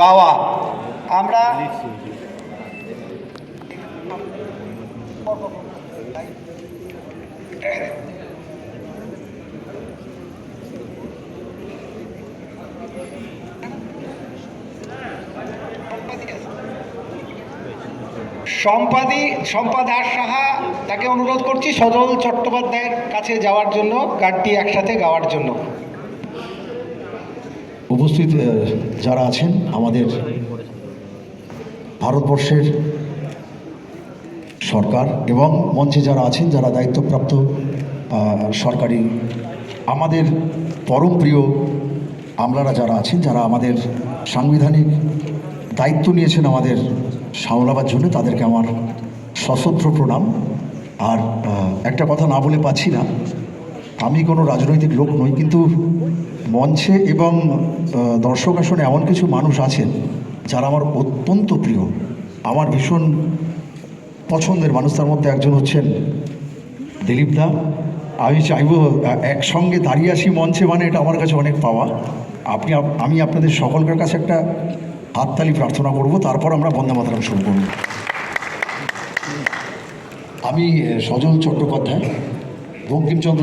গাওয়া। আমরা সম্পাদি সম্পা দাস সাহা তাকে অনুরোধ করছি সজল চট্টোপাধ্যায়ের কাছে যাওয়ার জন্য, গানটি একসাথে গাওয়ার জন্য। উপস্থিত যারা আছেন আমাদের ভারতবর্ষের সরকার এবং মঞ্চে যারা আছেন, যারা দায়িত্বপ্রাপ্ত সরকারি, আমাদের পরম প্রিয় আমলারা যারা আছেন, যারা আমাদের সাংবিধানিক দায়িত্ব নিয়েছেন আমাদের সামলাবার জন্য তাদেরকে আমার সশস্ত্র প্রণাম। আর একটা কথা না বলে পাচ্ছি না আমি কোনো রাজনৈতিক লোক নই, কিন্তু মঞ্চে এবং দর্শক আসনে এমন কিছু মানুষ আছেন যারা আমার অত্যন্ত প্রিয়। আমার ভীষণ পছন্দের মানুষ, তার মধ্যে একজন হচ্ছেন দিলীপ দা। আমি চাইব একসঙ্গে দাঁড়িয়ে আসি মঞ্চে মানে এটা আমার কাছে অনেক পাওয়া। আপনি আমি আপনাদের সকলের কাছে একটা হাততালি প্রার্থনা করব, তারপর আমরা বন্দে মাতরম শুরু করব। আমি সজল চট্টোপাধ্যায়, বঙ্কিমচন্দ্র